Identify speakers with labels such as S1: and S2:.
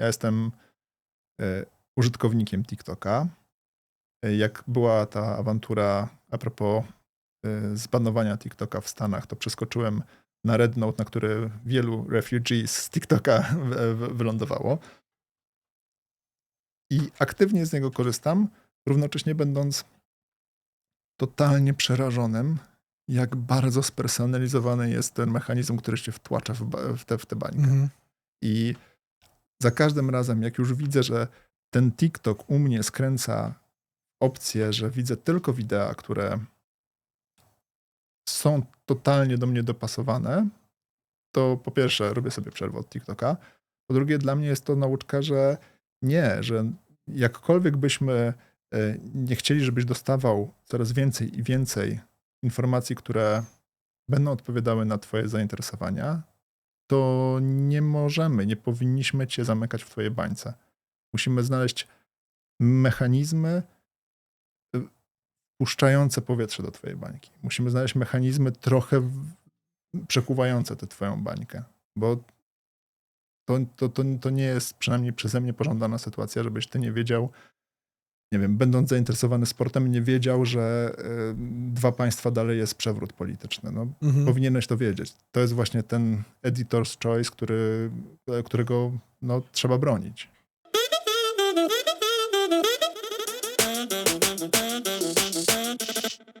S1: Ja jestem e, użytkownikiem TikToka. E, Jak była ta awantura a propos e, zbanowania TikToka w Stanach, to przeskoczyłem na Red Note, na który wielu refugees z TikToka wylądowało. I aktywnie z niego korzystam, równocześnie będąc totalnie przerażonym, jak bardzo spersonalizowany jest ten mechanizm, który się wtłacza w, te, w tę bańkę.
S2: Mhm.
S1: I za każdym razem, jak już widzę, że ten TikTok u mnie skręca opcję, że widzę tylko wideo, które są totalnie do mnie dopasowane, to po pierwsze robię sobie przerwę od TikToka. Po drugie, dla mnie jest to nauczka, że nie, że jakkolwiek byśmy e, nie chcieli, żebyś dostawał coraz więcej i więcej informacji, które będą odpowiadały na Twoje zainteresowania, to nie możemy, nie powinniśmy Cię zamykać w Twojej bańce. Musimy znaleźć mechanizmy y, puszczające powietrze do Twojej bańki. Musimy znaleźć mechanizmy trochę przekuwające tę Twoją bańkę, bo to, to, to, to nie jest przynajmniej przeze mnie pożądana sytuacja, żebyś Ty nie wiedział, nie wiem, będąc zainteresowany sportem, nie wiedział, że y, dwa państwa dalej jest przewrót polityczny. No,
S2: mhm.
S1: Powinieneś to wiedzieć. To jest właśnie ten editor's choice, który, e, którego no, trzeba bronić.